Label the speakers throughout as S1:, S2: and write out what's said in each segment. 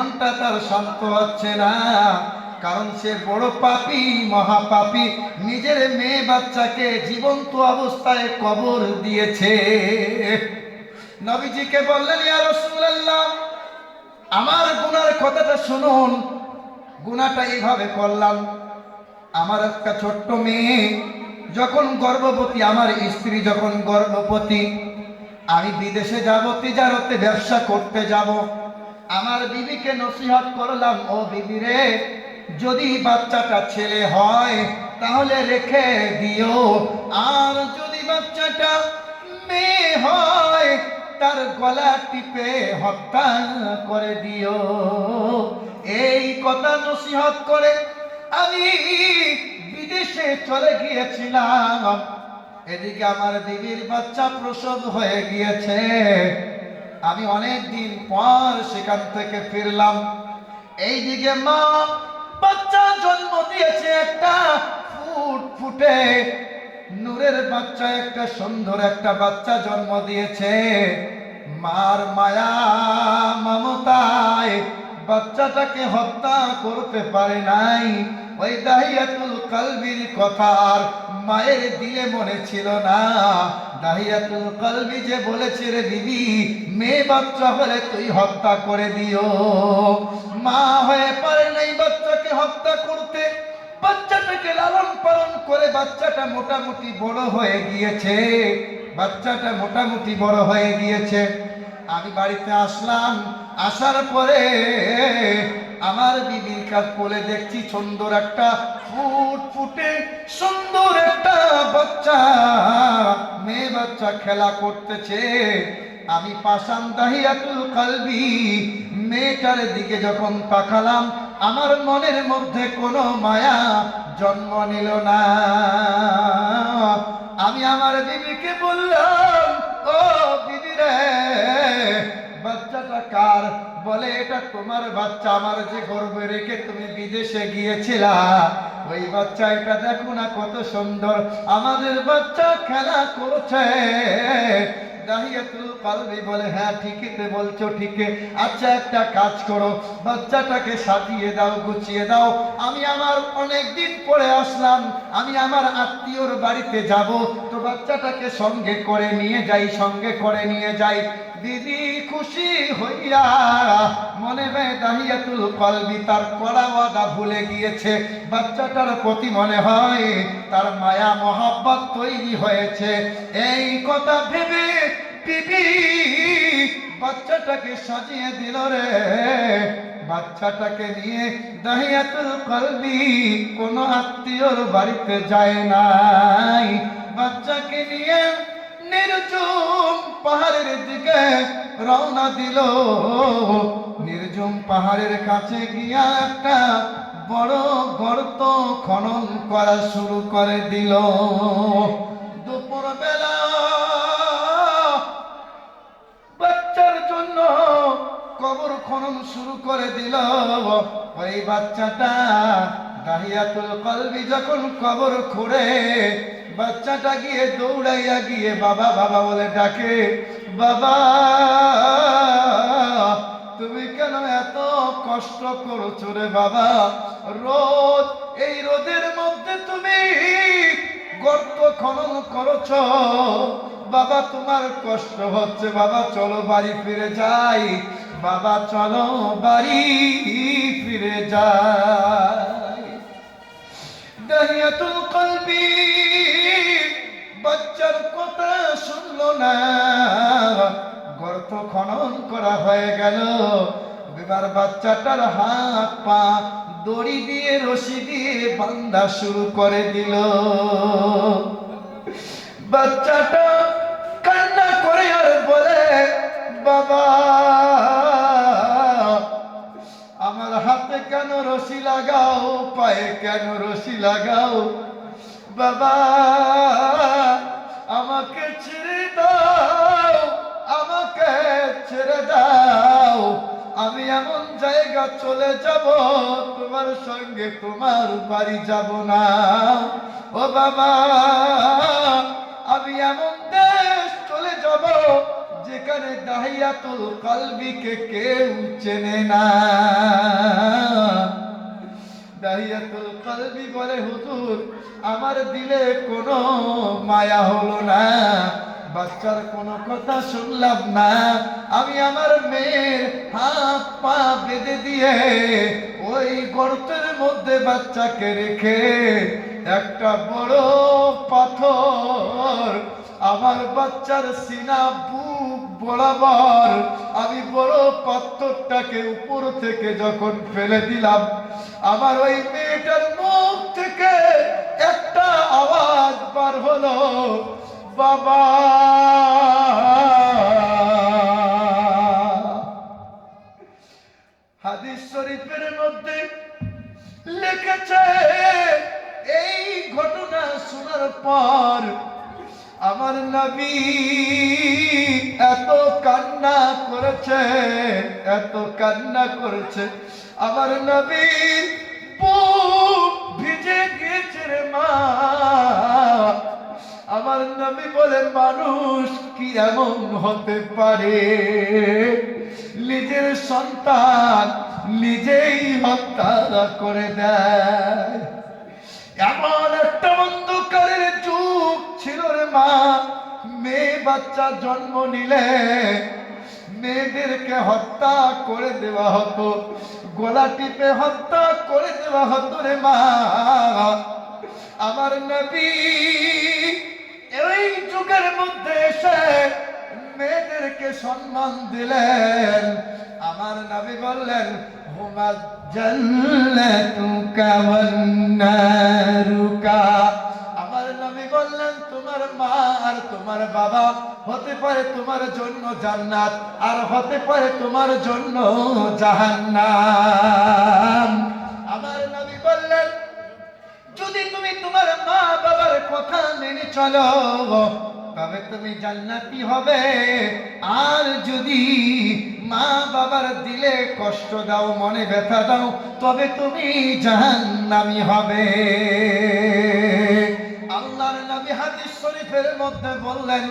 S1: মনটা তার শান্ত হচ্ছে না, কারণ সে বড় পাপি মহাপাপী নিজের মেয়ে বাচ্চাকে জীবন্ত অবস্থায় কবর দিয়েছে। নবীজিকে বললেন, ইয়া রাসূলুল্লাহ, আমার গুনার কথাটা শুনুন। গুনাটা এইভাবে করলাম, আমার একটা ছোট্ট মেয়ে, যখন গর্ভবতী, আমার স্ত্রী যখন গর্ভবতী, আমি বিদেশে যাব, তিজারতে ব্যবসা করতে যাব। আমার বিবিকে নসিহত করলাম, ও বিবি রে, যদি বাচ্চাটা ছেলে হয়, তাহলে রেখে দিও। আর যদি বাচ্চাটা মেয়ে হয়, তার গলা টিপে হত্যা করে দিও। এই কথা নসিহত করে আমি বিদেশে চলে গিয়েছিলাম। এদিকে আমার দিদির বাচ্চা প্রসব হয়ে গিয়েছে। আমি অনেক দিন পর সেখান থেকে ফিরলাম। এইদিকে মা বাচ্চা জন্ম দিয়েছে একটা ফুট ফুটে। নূরের বাচ্চা একটা সুন্দর একটা বাচ্চা জন্ম দিয়েছে। মার মায়া মমতায় বাচ্চাটাকে হত্যা করতে পারে নাই। ওই দাহিয়াতুল কালবির আর মায়ের দিলে মনে ছিল না। দাহিয়াতুল কালবি যে বলেছে রে বিবি, মেয়ে বাচ্চা হলে তুই হত্যা করে দিও। মা হয়ে পারে নাই বাচ্চাকে হত্যা করতে, বাচ্চাটাকে লালন পালন করে বাচ্চাটা মোটামুটি বড় হয়ে গিয়েছে। বাচ্চাটা মোটামুটি বড় হয়ে গিয়েছে। আমি বাড়িতে আসলাম, আসার পরে আমার বিবির কাজ কোলে দেখছি সুন্দর একটা ফুট ফুটে সুন্দর একটা বাচ্চা, মেয়ে বাচ্চা খেলা করতেছে। আমি পাশান দাহিয়াতুল কালবি, মেয়েটার দিকে যখন তাকালাম, আমার মনের মধ্যে কোনো মায়া জন্ম নিল না। আমি আমার বিবিকে বললাম রে বাচ্চাটা কার? বলে, এটা তোমার বাচ্চা। আমার যে গর্বে রেখে তুমি বিদেশে গিয়েছিলা, ওই বাচ্চা এটা দেখো না কত সুন্দর। আমাদের বাচ্চা খেলা করছে। বলে হ্যাঁ ঠিকই বলছো আচ্ছা একটা কাজ করো। বাচ্চাটাকে সাজিয়ে দাও, গুছিয়ে দাও। আমি আমার অনেক দিন পরে আসলাম। আমি আমার আত্মীয়র বাড়িতে যাব। বাচ্চাটাকে সঙ্গে করে নিয়ে যাই, সঙ্গে করে নিয়ে যাই। দিদি খুশি হইয়া মনে হয় দাহিয়াতুল কলবি তার কড়া ওয়াদা ভুলে গিয়েছে। বাচ্চাটার প্রতি মনে হয় তার মায়া মহাব্বত তৈরি হয়েছে। এই কথা ভেবে বিবি বাচ্চাটাকে সাজিয়ে দিল রে। বাচ্চাটাকে নিয়ে দাহিয়াতুল কলবি কোনো আত্মীয়র বাড়িতে যায় নাই। বাচ্চাকে নিয়ে নির্জুম পাহাড়ের দিকে রওনা দিল। নির্জুম পাহাড়ের কাছে গিয়া একটা বড় গর্ত খনন করা শুরু করে দিল। দুপুর বেলা বাচ্চার জন্য কবর খনন শুরু করে দিল। ওই বাচ্চাটা দাহিয়াতুল কলবি যখন কবর খুঁড়ে বাচ্চাটা গিয়ে দৌড়াইয়া গিয়ে বাবা বাবা বলে ডাকে, বাবা, তুমি কেন এত কষ্ট করছ রে বাবা? রোদ, এই রোদের মধ্যে তুমি গর্ত খনন করছ। বাবা, তোমার কষ্ট হচ্ছে। বাবা, চলো বাড়ি ফিরে যাই। বাবা, চলো বাড়ি ফিরে যাই। দাহিয়াতুল কলবি, বাচ্চার কথা শুনলো না। গর্ত খনন করা হয়ে গেল। এবার বাচ্চাটার হাত পা দড়ি দিয়ে, রশি দিয়ে বান্ধা শুরু করে দিল। বাচ্চাটা কান্না করে আর বলে, বাবা, আমার হাতে কেন রশি লাগাও পায়ে কেন রশি লাগাও? বাবা, আমাকে ছেড়ে দাও, আমাকে ছেড়ে দাও। আমি এমন জায়গা চলে যাব, তোমার সঙ্গে তোমার বাড়ি যাব না। ও বাবা, আমি এমন দেশ চলে যাব, যেখানে দাহিয়াতুল কালবিকে কেউ চেনে না। দাহিয়াতুল বলে, হুজুর, আমার দিলে কোনো মায়া হলো না। বাচ্চার কোনো কথা শুনলাম না। আমি আমার মেয়ের হাত পা বেঁধে দিয়ে ওই গর্তের মধ্যে বাচ্চাকে রেখে একটা বড় পাথর আমার বাচ্চার সিনা বুক বরাবর। আমি বড় পাথরটাকে উপর থেকে যখন ফেলে দিলাম, আমার ওই মেয়েটার মুখ থেকে একটা আওয়াজ বার হলো, বাবা! হাদিস শরীফের মধ্যে লিখেছে, এই ঘটনা শোনার পর আমার নবী এত কান্না করেছে, এত কান্না করেছে। আমার নবী ভিজে গিয়েছে রে মা। আমার নবী বলে, মানুষ কি এমন হতে পারে? নিজের সন্তান নিজেই হত্যা করে দেয়। এমন একটা অন্ধকারের যুগ ছিল রে মা, মেয়ে বাচ্চা জন্ম নিলে মেয়েদেরকে হত্যা করে দেওয়া হতো, গলা টিপে হত্যা করে দেওয়া হতো রে মা। আমার নবী এই যুগের মধ্যে এসে মেয়েদেরকে সম্মান দিলেন। আমার নবী বললেন, হুমা জান্নাতুকা ওয়ান নারুকা। আমার নবী বললেন, তোমার মা আর তোমার বাবা হতে পারে তোমার জন্য জান্নাত, আর হতে পারে তোমার জন্য জাহান্নাম। আমার নবী বললেন, যদি তুমি তোমার মা বাবার কথা মেনে চলো, তবে তুমি জান্নাতি হবে। আর যদি মা বাবার দিলে কষ্ট দাও, মনে ব্যথা দাও, তবে তুমি জাহান্নামি হবে। আল্লাহর নবী হাদিস শরীফের মধ্যে বললেন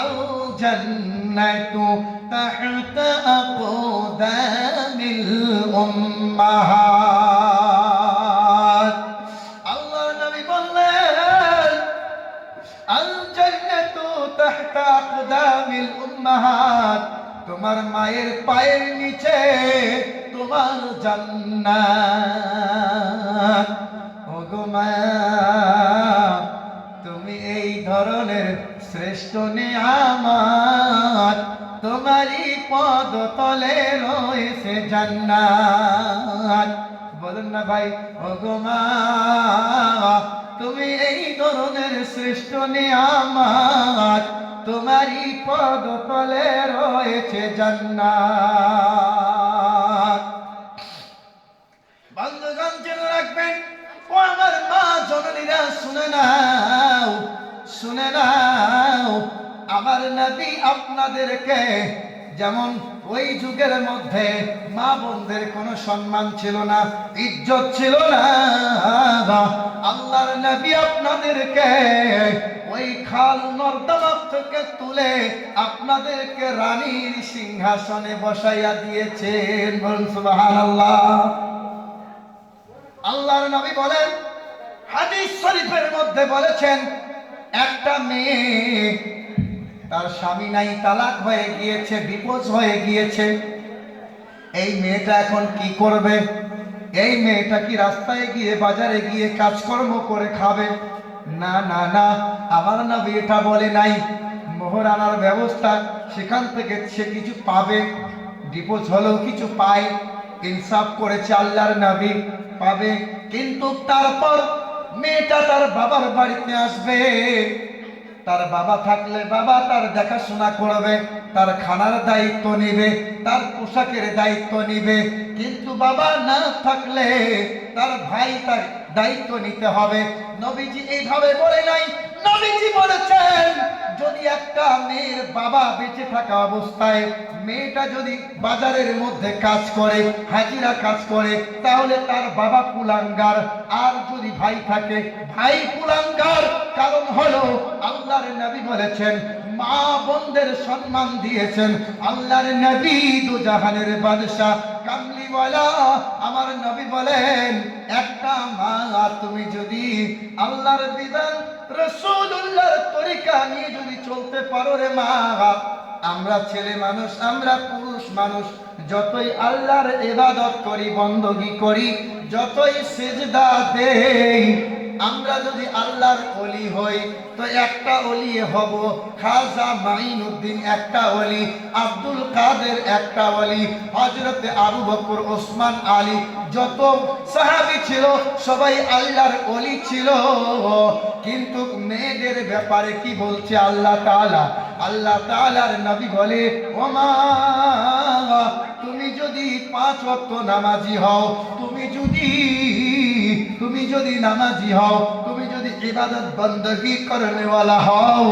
S1: আল জান্নাতু তাহতা আকদামিল উম্মাহাত। আল্লাহর নবী বললেন আল জান্নাতু তাহতা আকদামিল উম্মাহাত। তোমার মায়ের পায়ের নিচে তোমার জান্নাত। ওগো মা তুমি এই ধরনের শ্রেষ্ঠ নিয়ামত তোমারই পদ তলে রয়েছে জান্নাত। বলুন না ভাই, ওগো মা, তুমি এই ধরনের শ্রেষ্ঠ নিয়ামত তোমারই পদ তলে রয়েছে জান্নাত। বন্ধুগণ, জেনে রাখবেন, ও আমার মা, জননীরা শুনে নাও নবী আপনাদেরকে যেমন ওই যুগের মধ্যে মা বোনদের কোনো সম্মান ছিল না, ইজ্জত ছিল না আল্লাহর নবী আপনাদেরকে ওই খাল নর্দমা থেকে তুলে আপনাদেরকে রানীর সিংহাসনে বসাইয়া দিয়েছেন। সুবহানাল্লাহ। আল্লাহর নবী বলেন, হাদিস শরীফের মধ্যে বলেছেন, একটা মেয়ে তার স্বামী নাই, তালাক হয়ে গিয়েছে বিপদ হয়ে গিয়েছে। এই মেয়েটা এখন কি করবে? এই মেয়েটা কি রাস্তায় গিয়ে, বাজারে গিয়ে কাজকর্ম করে খাবে? না না না, আমার না এটা বলে নাই। মোহর আনার ব্যবস্থা, সেখান থেকে সে কিছু পাবে। ডিপোজ হলেও কিছু পায়। ইনসাফ করেছে আল্লাহর নবী, পাবে। কিন্তু তারপর মেয়েটা তার বাবার বাড়িতে আসবে। তার বাবা থাকলে বাবা তার দেখাশোনা করবে, তার খানার দায়িত্ব নিবে, তার পোশাকের দায়িত্ব নিবে। কিন্তু বাবা না থাকলে তার ভাই তার দায়িত্ব নিতে হবে। নবীজি এইভাবে বলে নাই নবীজি বলেছেন, যদি একটা মেয়ের বাবা বেঁচে থাকা অবস্থায় মেয়েটা যদি বাজারের মধ্যে কাজ করে, হাজিরা কাজ করে, তাহলে তার বাবা কুলাঙ্গার। আর যদি ভাই থাকে, ভাই কুলাঙ্গার। কারণ হলো, আল্লাহর নবী বলেছেন, মা বোনদের সম্মান দিয়েছেন। আল্লাহর নবী দু জাহানের বাদশাহ কামলিওয়ালা আমার নবী বলেন, একটা মা, তুমি যদি আল্লাহর বিধান রসুল্লাহর তরিকা নিয়ে যদি চলতে পারো রে মা, আমরা ছেলে মানুষ, আমরা পুরুষ মানুষ, যতই আল্লাহর এবাদত করি, বন্দগি করি, যতই সেজদা দেই আমরা যদি আল্লাহর অলি হই, তো একটা অলি হব খাজা মাইনুদ্দিন একটা অলি আব্দুল কাদের একটা অলি হজরতে আবু বকর, ওসমান আলী যত সাহাবি ছিল, সবাই আল্লাহর অলি ছিল। কিন্তু মেয়েদের ব্যাপারে কি বলছে আল্লাহ তাআলা? আল্লাহ তাআলার নবী বলে, ওমা, তুমি যদি পাঁচ ওয়াক্ত নামাজি হও, তুমি যদি তুমি যদি নামাজি হও, তুমি যদি ইবাদত বন্দগি করনেওয়ালা হও,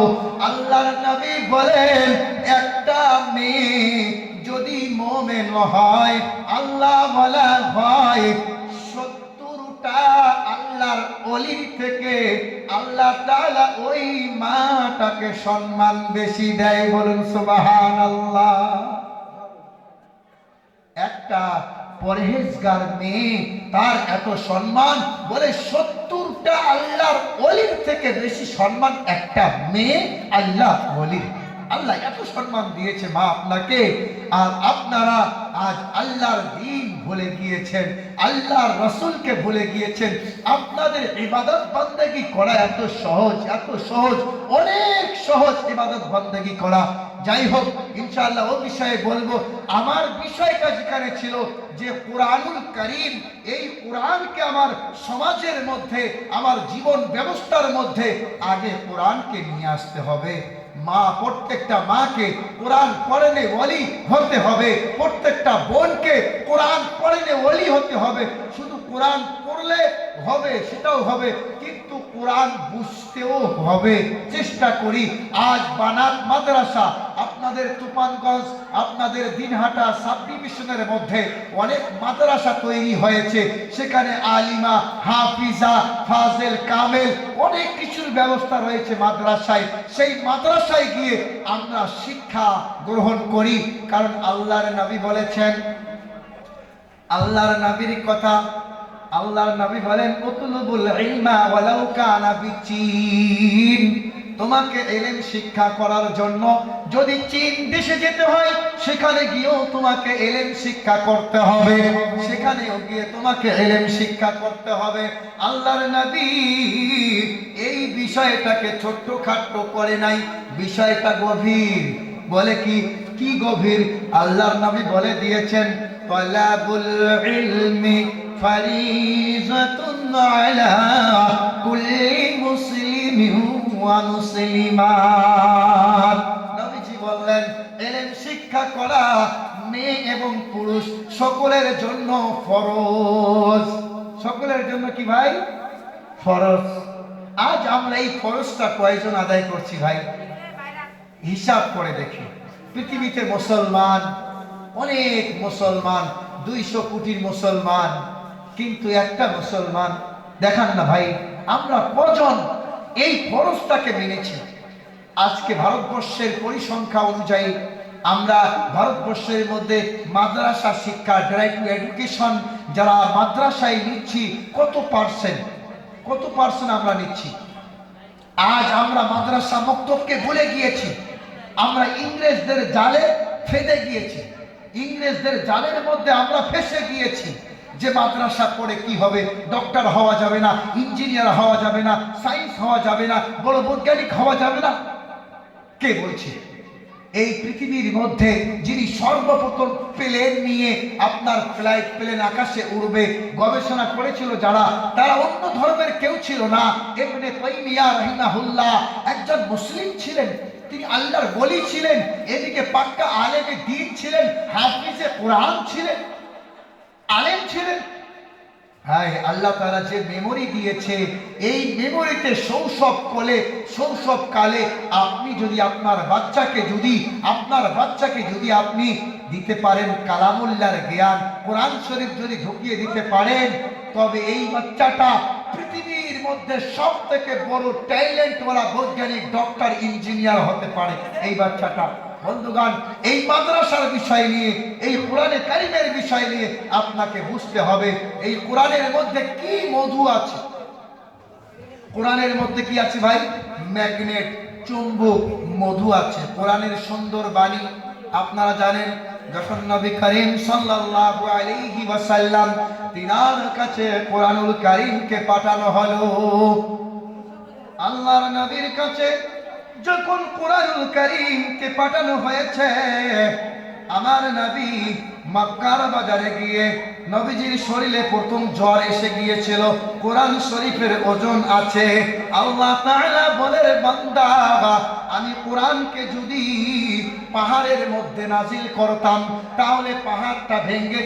S1: আল্লাহর নবী বলেন, একটা মেয়ে যদি মোমেন হয়, আল্লাহ বলা হয়, সত্তরটা আল্লাহর অলির থেকে আল্লাহ তাআলা ওই মাটাকে সম্মান বেশি দেয় বলুন সুবাহান আল্লাহ একটা পরহেজগার মেয়ে, তার এত সম্মান, বলে সত্তরটা আল্লাহর অলির থেকে বেশি সম্মান একটা মেয়ে আল্লাহ অলির আল্লাহ এত সম্মান দিয়েছে মা আপনাকে, আর আপনারা আজ আল্লাহর দিন ভুলে গিয়েছেন, আল্লাহর রসুলকে ভুলে গিয়েছেন। আপনাদের ইবাদত বন্দেগি করা এত সহজ এত সহজ, অনেক সহজ ইবাদত বন্দেগি করা। যাই হোক, ইনশাআল্লাহ ও বিষয়ে বলব, আমার বিষয়টা যেখানে ছিল যে কোরআনুল করিম, এই কোরআনকে আমার সমাজের মধ্যে, আমার জীবন ব্যবস্থার মধ্যে আগে কোরআনকে নিয়ে আসতে হবে। মা, প্রত্যেকটা মাকে কোরআন পড়েনে ওলি হতে হবে, প্রত্যেকটা বোনকে কোরআন পড়েনে ওলি হতে হবে। শুধু কোরআন পড়লে হবে, সেটাও হবে। কিন্তু কোরআন বুঝতেও হবে। চেষ্টা করি। আজ বানাত মাদ্রাসা, আপনাদের তুফানগঞ্জ, আপনাদের দিনহাটা সাব ডিভিশনের মধ্যে অনেক মাদ্রাসা তৈরি হয়েছে। সেখানে আলিমা, হাফিজা, ফাজেল, কামেল অনেক কিছুর ব্যবস্থা রয়েছে মাদ্রাসায়। সেই মাদ্রাসায় গিয়ে আমরা শিক্ষা গ্রহণ করি। কারণ আল্লাহর নবী বলেছেন, আল্লাহর নবীর কথা আল্লাহর নবী বলেন, উতলুবুল ইলমা ওয়ালাউ কানা বিচীন তোমাকে এলেম শিক্ষা করার জন্য যদি চীন দেশে যেতে হয়, সেখানে গিয়েও তোমাকে এলেম শিক্ষা করতে হবে। সেখানেও গিয়ে তোমাকে এলেম শিক্ষা করতে হবে। আল্লাহর নবী এই বিষয়টাকে ছোট্ট খাট্ট করে নাই, বিষয়টা গভীর। বলে কি? কি গভীর? আল্লাহর নবী বলে দিয়েছেন, তলাবুল ইলমি আলা কুল্লি মুসলিমিন ওয়া মুসলিমাত। নবীজি বললেন, এলেম শিক্ষা করা মেয়ে এবং পুরুষ সকলের জন্য ফরজ। সকলের জন্য কি ভাই? ফরজ। আজ আমরা এই ফরজটা কয়জন আদায় করছি ভাই? হিসাব করে দেখি। পৃথিবীতে মুসলমান, অনেক মুসলমান, দুইশো কোটির মুসলমান কিন্তু একটা মুসলমান, দেখান না ভাই, আমরা কজন এই ফরজটাকে মেনেছি? আজকে ভারতবর্ষের পরিসংখ্যা অনুযায়ী আমরা ভারতবর্ষের মধ্যে মাদ্রাসা শিক্ষা ড্রাইভ টু এডুকেশন যারা মাদ্রাসায় নিচ্ছি, কত পার্সেন্ট কত পার্সেন্ট আমরা নিচ্ছি? আজ আমরা মাদ্রাসা মক্তবকে ভুলে গিয়েছি। আমরা ইংরেজদের জালে ফেদে গিয়েছি। ইংরেজদের জালের মধ্যে আমরা ফেসে গিয়েছি। যে মাদ্রাসা পড়ে কি হবে? ডক্টর হওয়া যাবে না ইঞ্জিনিয়ার হওয়া যাবে না সায়েন্স হওয়া যাবে না, বড় বৈজ্ঞানিক হওয়া যাবে না। কে বলছে? এই পৃথিবীর মধ্যে যিনি সর্বপ্রথম প্লেন নিয়ে আপনার ফ্লাইট প্লেন আকাশে উড়বে, গবেষণা করেছিল যারা, তারা অন্য ধর্মের কেউ ছিল না। এমনি তৈমিয়া রহিমাহুল্লাহ একজন মুসলিম ছিলেন, তিনি আল্লাহর বলি ছিলেন, এদিকে পাক্কা আলেমে দিন ছিলেন, হাফিজে কোরআন ছিলেন। আলেম ছিলেন। হ্যাঁ আল্লাহ তারা যে মেমোরি দিয়েছে, এই মেমোরিতে শৈশব কলে শৈশব কালে আপনি যদি আপনার বাচ্চাকে যদি, আপনার বাচ্চাকে যদি আপনি দিতে পারেন কালামুল্লার জ্ঞান, কোরআন শরীফ যদি ঢুকিয়ে দিতে পারেন, তবে এই বাচ্চাটা পৃথিবীর মধ্যে সব থেকে বড় ট্যালেন্টওয়ালা বৈজ্ঞানিক ডক্টর ইঞ্জিনিয়ার হতে পারে। এই বাচ্চাটা বন্ধুগণ, এই মাদ্রাসার বিষয় নিয়ে, এই কোরআনে কারিমের বিষয় নিয়ে আপনাকে বুঝতে হবে, এই কোরআনের মধ্যে কি মধু আছে? কোরআনের মধ্যে কি আছে ভাই? ম্যাগনেট চুম্বক মধু আছে। কোরআনের সুন্দর বাণী, আপনারা জানেন, যখন নবী করিম সাল্লাল্লাহু আলাইহি ওয়াসাল্লাম তিনার কাছে কোরআনুল কারীমকে পাঠানো হলো, আল্লাহর নবীর কাছে যখন কোরআনুল কারীমকে পাঠানো হয়েছে, আমার নবী মক্কার বাজারে গিয়ে নবীজির শরীরে প্রথম জ্বর এসে গিয়েছিল। কোরআন শরীফের ওজন আছে। আল্লাহ তাআলা বলে বান্দা, আমি কোরআনকে যদি পাহাড়ের মধ্যে নাজিল করতাম, তাহলে পাহাড়টা ভেঙে